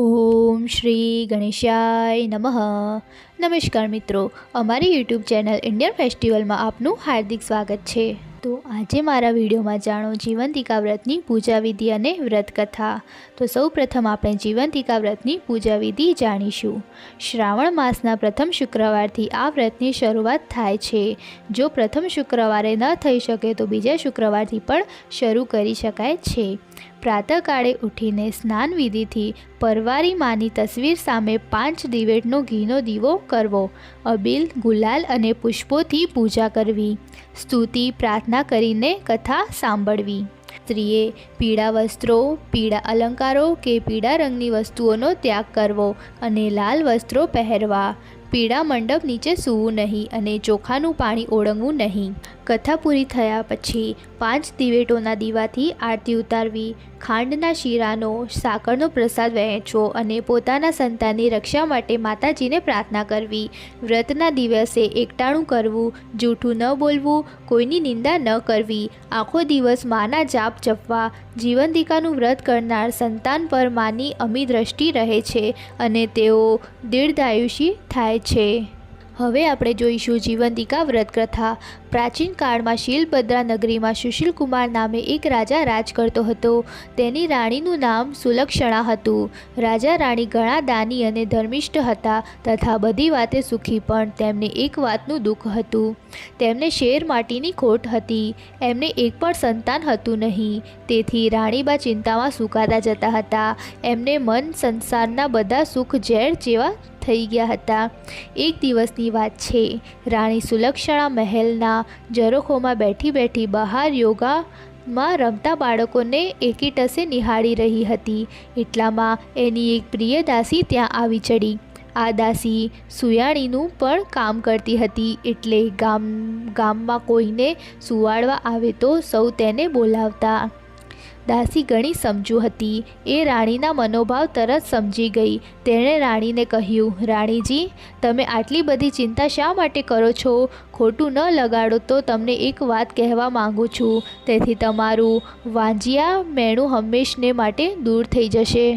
ઓમ શ્રી ગણેશાય નમઃ. નમસ્કાર મિત્રો, અમારી યુટ્યુબ ચેનલ ઇન્ડિયન ફેસ્ટિવલમાં આપનું હાર્દિક સ્વાગત છે. તો આજે મારા વિડીયોમાં જાણો જીવંતિકા વ્રતની પૂજા વિધિ અને વ્રત કથા તો સૌ પ્રથમ આપણે જીવંતિકા વ્રતની પૂજા વિધિ જાણીશું. શ્રાવણ માસના પ્રથમ શુક્રવારથી આ વ્રતની શરૂઆત થાય છે. જો પ્રથમ શુક્રવારે ન થઈ શકે તો બીજા શુક્રવારથી પણ શરૂ કરી શકાય છે. પ્રાતઃકાળે ઉઠીને સ્નાન વિધિથી પરવારી માની તસવીર સામે પાંચ દિવેટનો ઘીનો દીવો કરવો. અબીલ, ગુલાલ અને પુષ્પોથી પૂજા કરવી. સ્તુતિ, પ્રાર્થના કરીને કથા સાંભળવી. સ્ત્રીએ પીળા વસ્ત્રો, પીળા અલંકારો કે પીળા રંગની વસ્તુઓનો ત્યાગ કરવો અને લાલ વસ્ત્રો પહેરવા. પીળા મંડપ નીચે સૂવું નહીં અને ચોખાનું પાણી ઓળંગવું નહીં. કથા પૂરી થયા પછી પાંચ દિવેટોના દીવાથી આરતી ઉતારવી, ખાંડના શીરાનો, સાકરનો પ્રસાદ વહેંચવો અને પોતાના સંતાનની રક્ષા માટે માતાજીને પ્રાર્થના કરવી. વ્રતના દિવસે એકટાણું કરવું, જૂઠું ન બોલવું, કોઈની નિંદા ન કરવી. આખો દિવસ માના જાપ જપવા જીવંતિકાનું વ્રત કરનાર સંતાન પર માની અમી દ્રષ્ટિ રહે છે અને તેઓ દીર્ઘાયુષી થાય છે. હવે આપણે જોઈશું જીવંતિકા વ્રત કથા પ્રાચીન કાળમાં શીલભદ્રા નગરીમાં સુશીલ કુમાર નામે એક રાજા રાજ કરતો હતો. તેની રાણીનું નામ સુલક્ષણા હતું. રાજા રાણી ઘણા દાની અને ધર્મિષ્ઠ હતા તથા બધી વાતે સુખી, પણ તેમને એક વાતનું દુઃખ હતું. તેમને શેર માટીની ખોટ હતી. એમને એક પણ સંતાન હતું નહીં. તેથી રાણીબા ચિંતામાં સુકાતા જતા હતા. એમને મન સંસારના બધા સુખ ઝેર જેવા થઈ ગયા હતા. એક દિવસની વાત છે. રાણી સુલક્ષણા મહેલના જરોખોમાં બેઠી બેઠી બહાર યોગામાં રમતા બાળકોને એકીટસે નિહાળી રહી હતી. એટલામાં એની એક પ્રિય દાસી ત્યાં આવી ચડી આ દાસી સુયાણીનું પણ કામ કરતી હતી. એટલે ગામ ગામમાં કોઈને સુવાડવા આવે તો સૌ તેને બોલાવતા. દાસી ઘણી સમજુ હતી. એ રાણીના મનોભાવ તરત સમજી ગઈ. તેણે રાણીને કહ્યું, રાણીજી, તમે આટલી બધી ચિંતા શા માટે કરો છો? ખોટું ન લગાડો તો તમને એક વાત કહેવા માંગુ છું. તેથી તમારું વાંજિયા મેણું હંમેશને માટે દૂર થઈ જશે.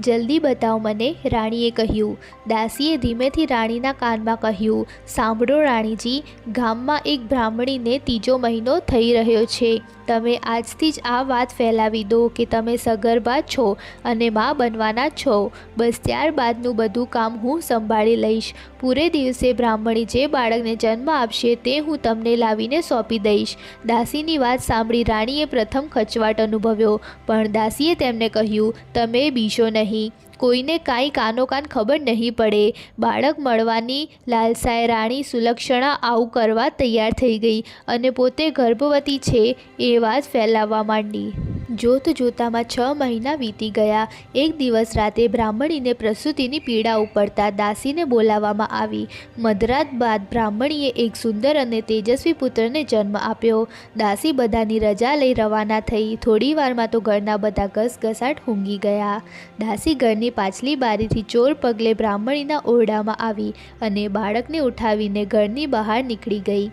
જલ્દી બતાવ મને, રાણીએ કહ્યું. દાસીએ ધીમેથી રાણીના કાનમાં કહ્યું, સાંભળો રાણીજી, ગામમાં એક બ્રાહ્મણીને ત્રીજો મહિનો થઈ રહ્યો છે. તમે આજથી જ આ વાત ફેલાવી દો કે તમે સગર્ભા છો અને મા બનવાના છો. બસ ત્યારબાદનું બધું કામ હું સંભાળી લઈશ. પૂરે દિવસે બ્રાહ્મણી જે બાળકને જન્મ આપશે તે હું તમને લાવીને સોંપી દઈશ. દાસીની વાત સાંભળી રાણીએ પ્રથમ ખચવાટ અનુભવ્યો, પણ દાસીએ તેમને કહ્યું, તમે બીશો નહીં. કોઈને કાંઈ કાનો કાન ખબર નહીં પડે. બાળક મળવાની લાલસાએ રાણી સુલક્ષણા આવું કરવા તૈયાર થઈ ગઈ અને પોતે ગર્ભવતી છે એ વાત ફેલાવવા માંડી. જોત જોતામાં છ મહિના વીતી ગયા. એક દિવસ રાતે બ્રાહ્મણીને પ્રસૂતિની પીડા ઉપડતા દાસીને બોલાવવામાં આવી. મધરાત બાદ બ્રાહ્મણીએ એક સુંદર અને તેજસ્વી પુત્રને જન્મ આપ્યો. દાસી બધાની રજા લઈ રવાના થઈ. થોડી વારમાં તો ઘરના બધા ઘસઘસાટ ઊંઘી ગયા. દાસી ઘરની પાછલી બારીથી ચોર પગલે બ્રાહ્મણીના ઓરડામાં આવી અને બાળકને ઉઠાવીને ઘરની બહાર નીકળી ગઈ.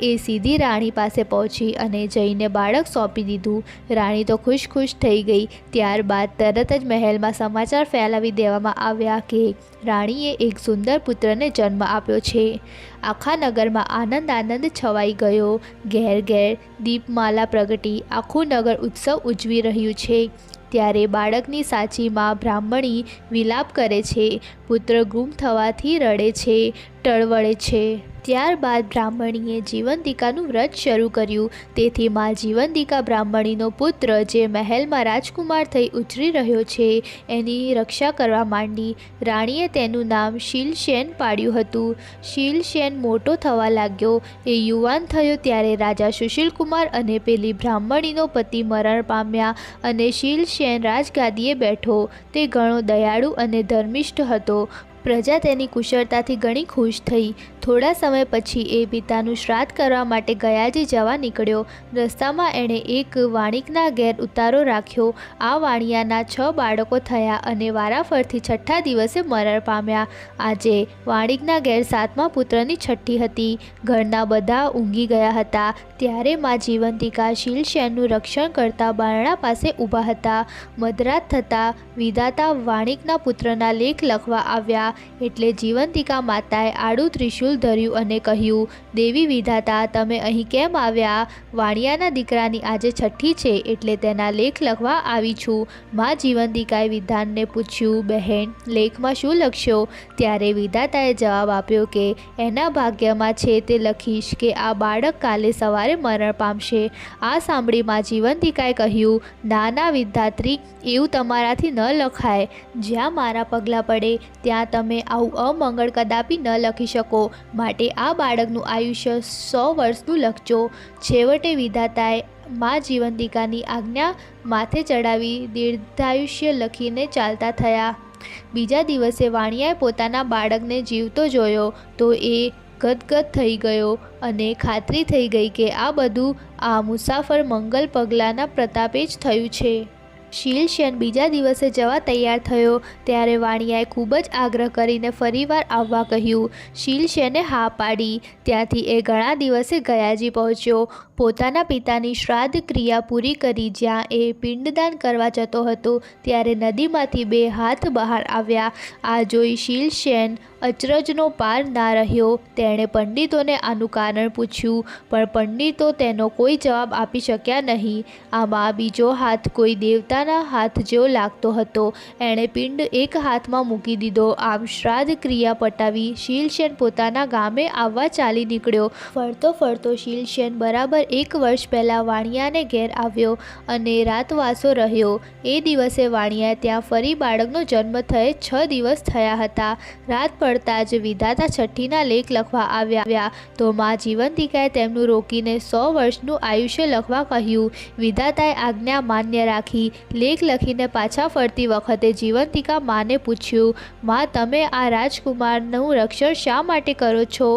એ સીધી રાણી પાસે પહોંચી અને જઈને બાળક સોંપી દીધું. રાણી તો ખુશ ખુશ થઈ ગઈ. ત્યારબાદ તરત જ મહેલમાં સમાચાર ફેલાવી દેવામાં આવ્યા કે રાણીએ એક સુંદર પુત્રને જન્મ આપ્યો છે. આખા નગરમાં આનંદ આનંદ છવાઈ ગયો. ઘેર ઘેર દીપમાલા પ્રગટી આખું નગર ઉત્સવ ઉજવી રહ્યું છે. ત્યારે બાળકની સાચી માં બ્રાહ્મણી વિલાપ કરે છે. પુત્ર ગુમ થવાથી રડે છે. ટળવળે છે. ત્યારબાદ બ્રાહ્મણીએ જીવંતિકાનું વ્રત શરૂ કર્યું. તેથી મા જીવંતિકા બ્રાહ્મણીનો પુત્ર જે મહેલમાં રાજકુમાર થઈ ઉછરી રહ્યો છે, એની રક્ષા કરવા માંડી. રાણીએ તેનું નામ શીલશેન પાડ્યું હતું. શીલશેન મોટો થવા લાગ્યો. એ યુવાન થયો ત્યારે રાજા સુશીલકુમાર અને પેલી બ્રાહ્મણીનો પતિ મરણ પામ્યા અને શીલશેન રાજગાદીએ બેઠો. તે ઘણો દયાળુ અને ધર્મિષ્ઠ હતો. પ્રજા તેની કુશળતાથી ઘણી ખુશ થઈ. થોડા સમય પછી એ પિતાનું શ્રાદ્ધ કરવા માટે ગયાજી જવા નીકળ્યો. રસ્તામાં એણે એક વાણિકના ઘેર ઉતારો રાખ્યો. આ વાણિયાના છ બાળકો થયા અને વારાફરથી છઠ્ઠા દિવસે મરણ પામ્યા. આજે વાણિકના ઘેર સાતમા પુત્રની છઠ્ઠી હતી. ઘરના બધા ઊંઘી ગયા હતા. ત્યારે મા જીવંતિકા શીલશેનનું રક્ષણ કરતા બારણા પાસે ઊભા હતા. મધરાત થતાં વિધાતા વાણિકના પુત્રના લેખ લખવા આવ્યા. એટલે જીવંતિકા માતાએ આડું ત્રિશૂલ ધર્યું અને કહ્યું, દેવી વિધાતા, તમે અહીં કેમ આવ્યા? વાણિયાના દીકરાની આજે છઠ્ઠી છે, એટલે તેના લેખ લખવા આવી છું. મા જીવંતિકાએ વિધાનને પૂછ્યું, બહેન, લેખમાં શું લખશો? ત્યારે વિધાતાએ જવાબ આપ્યો કે, એના ભાગ્યમાં છે તે લખીશ કે આ બાળક કાલે સવારે મરણ પામશે. આ સાંભળી મા જીવંતિકાએ કહ્યું, નાના વિધાત્રી એવું તમારાથી ન લખાય. જ્યાં મારા પગલાં પડે, ત્યાં તમે આવું અમંગળ કદાપી ન લખી શકો. માટે આ બાળકનું આયુષ્ય સો વર્ષનું લખજો. છેવટે વિધાતાએ મા જીવંતિકાની આજ્ઞા માથે ચડાવી દીર્ઘાયુષ્ય લખીને ચાલતા થયા. બીજા દિવસે વાણિયાએ પોતાના બાળકને જીવતો જોયો તો એ ગદગદ થઈ ગયો અને ખાતરી થઈ ગઈ કે આ બધું આ મુસાફર મંગલ પગલાંના પ્રતાપે જ થયું છે. શીલશેન બીજા દિવસે જવા તૈયાર થયો. ત્યારે વાણિયાએ ખૂબ જ આગ્રહ કરીને ફરીવાર આવવા કહ્યું. શીલશેને હા પાડી. ત્યાંથી એ ઘણા દિવસે ગયાજી પહોંચ્યો. પોતાના પિતાની શ્રાદ્ધ ક્રિયા પૂરી કરી જ્યાં એ પિંડદાન કરવા જતો હતો, ત્યારે નદીમાંથી બે હાથ બહાર આવ્યા. આ જોઈ શીલશેન અચરજનો પાર ના રહ્યો. તેણે પંડિતોને આનું કારણ પૂછ્યું, પણ પંડિતો તેનો કોઈ જવાબ આપી શક્યા નહીં. આમાં બીજો હાથ કોઈ દેવતાના હાથ જેવો લાગતો હતો. એણે પિંડ એક હાથમાં મૂકી દીધો. આમ શ્રાદ્ધ ક્રિયા પટાવી શીલશેન પોતાના ગામે આવવા ચાલી નીકળ્યો. ફરતો ફરતો શીલસેન બરાબર એક વર્ષ પહેલાં વાણિયાને ઘેર આવ્યો અને રાતવાસો રહ્યો. એ દિવસે વાણિયા ત્યાં ફરી બાળકનો જન્મ થયે છ દિવસ થયા હતા. રાત પડતા જ વિધાતા છઠ્ઠીના લેખ લખવા આવ્યા. તો માં જીવંતિકાએ તેમનું રોકીને સો વર્ષનું આયુષ્ય લખવા કહ્યું. વિધાતાએ આજ્ઞા માન્ય રાખી. લેખ લખીને પાછા ફરતી વખતે જીવંતિકા માને પૂછ્યું, માં, તમે આ રાજકુમારનું રક્ષણ શા માટે કરો છો?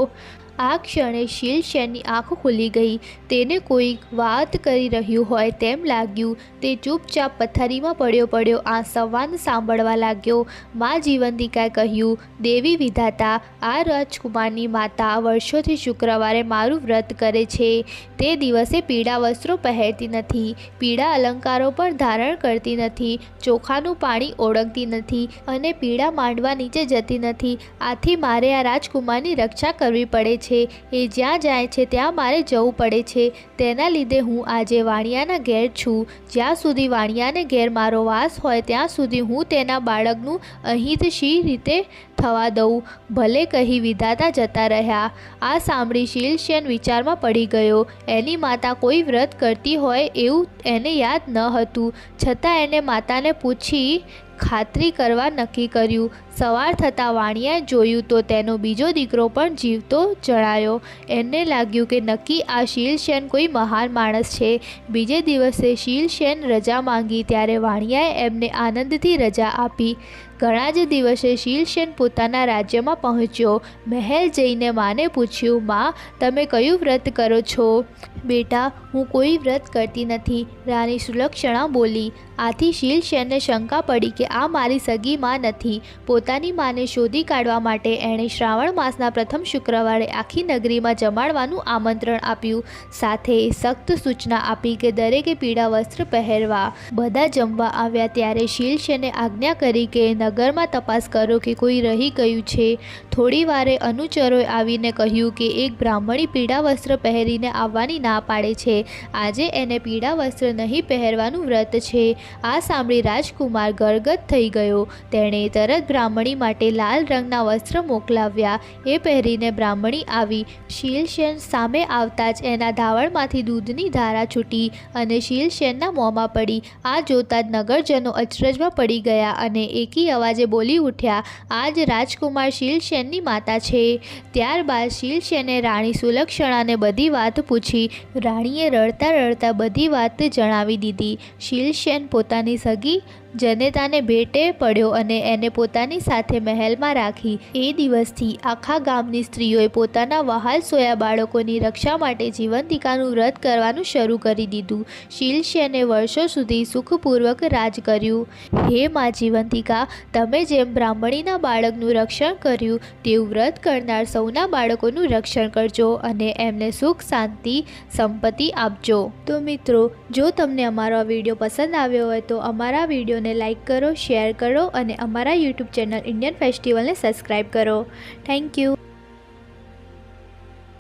આ ક્ષણે શીલશેનની આંખ ખુલી ગઈ. તેને કોઈક વાત કરી રહ્યું હોય તેમ લાગ્યું. તે ચૂપચાપ પથારીમાં પડ્યો પડ્યો આ સંવાદ સાંભળવા લાગ્યો. મા જીવંતિકાએ કહ્યું, દેવી વિધાતા, આ રાજકુમારની માતા વર્ષોથી શુક્રવારે મારું વ્રત કરે છે. તે દિવસે પીળા વસ્ત્રો પહેરતી નથી, પીળા અલંકારો પણ ધારણ કરતી નથી, ચોખાનું પાણી ઓળખતી નથી અને પીળા માંડવા નીચે જતી નથી. આથી મારે આ રાજકુમારની રક્ષા કરવી પડે છે છે. એ જ્યાં જાય છે ત્યાં મારે જવું પડે છે. તેના લીધે હું આજે વાણિયાના ઘેર છું. જ્યાં સુધી વાણિયાને ઘેર મારો વાસ હોય ત્યાં સુધી હું તેના બાળકનું અહીં જ શી રીતે થવા દઉં? ભલે કહી વિધાતા જતા રહ્યા. આ સાંભળી શીલશેન વિચારમાં પડી ગયો. એની માતા કોઈ વ્રત કરતી હોય એવું એને યાદ ન હતું. છતાં એને માતાને પૂછી ખાતરી કરવા નક્કી કર્યું. સવાર થતાં વાણિયાએ જોયું તો તેનો બીજો દીકરો પણ જીવતો જણાયો. એને લાગ્યું કે નક્કી આ શીલશેન કોઈ મહાન માણસ છે. બીજે દિવસે શીલશેન રજા માંગી ત્યારે વાણિયાએ એમને આનંદથી રજા આપી. ઘણા જ દિવસે શીલશેન પોતાના રાજ્યમાં પહોંચ્યો. મહેલ જઈને માને પૂછ્યું, માં, તમે કયું વ્રત કરો છો? બેટા, હું કોઈ વ્રત કરતી નથી. રાણી સુલક્ષણા બોલી. આથી શીલશેનને શંકા પડી કે આ મારી સગી માં નથી. પોતાની માને શોધી કાઢવા માટે એણે શ્રાવણ માસના પ્રથમ શુક્રવારે આખી નગરીમાં જમાડવાનું આમંત્રણ આપ્યું. સાથે સખ્ત સૂચના આપી કે દરેકે પીળા વસ્ત્ર પહેરવા. બધા જમવા આવ્યા ત્યારે શીલશેને આજ્ઞા કરી કે નગરમાં તપાસ કરો કે કોઈ રહી ગયું છે. થોડી વારે અનુચરોએ આવીને કહ્યું કે એક બ્રાહ્મણી પીળા વસ્ત્ર પહેરીને આવવાની ના પાડે છે. આજે એને પીળા વસ્ત્ર નહીં પહેરવાનું વ્રત છે. આ સાંભળી રાજકુમાર ગરગદ થઈ ગયો. તેણે તરત બ્રાહ્મણી માટે લાલ રંગના વસ્ત્ર મોકલાવ્યા. એ પહેરીને બ્રાહ્મણી આવી. શીલસેન સામે આવતા જ એના ધાવણમાંથી દૂધની ધારા છૂટી અને શીલસેનના મોંમાં પડી. આ જોતાં જ નગરજનો અચરજમાં પડી ગયા અને એકી અવાજે બોલી ઉઠ્યા, આજ રાજકુમાર શીલસેનની માતા છે. ત્યારબાદ શીલસેને રાણી સુલક્ષણાને બધી વાત પૂછી. રાણીએ રડતા રડતા બધી વાત જણાવી દીધી. શીલસેન પોતાની સગી જનેતાને ભેટે પડ્યો અને એને પોતાની સાથે મહેલમાં રાખી. એ દિવસથી આખા ગામની સ્ત્રીઓએ પોતાના વહાલ સોયા બાળકોની રક્ષા માટે જીવંતિકાનું વ્રત કરવાનું શરૂ કરી દીધું. શિલશેને વર્ષો સુધી સુખપૂર્વક રાજ કર્યું. હે મા જીવંતિકા, તમે જેમ બ્રાહ્મણીના બાળકનું રક્ષણ કર્યું, તેવું વ્રત કરનાર સૌના બાળકોનું રક્ષણ કરજો અને એમને સુખ, શાંતિ, સંપત્તિ આપજો. તો મિત્રો, જો તમને અમારો આ વીડિયો પસંદ આવ્યો હોય તો અમારા વિડીયોને લાઈક કરો શેર કરો અને અમારા યુટ્યુબ ચેનલ ઇન્ડિયન ફેસ્ટિવલને સબસ્ક્રાઈબ કરો. Thank you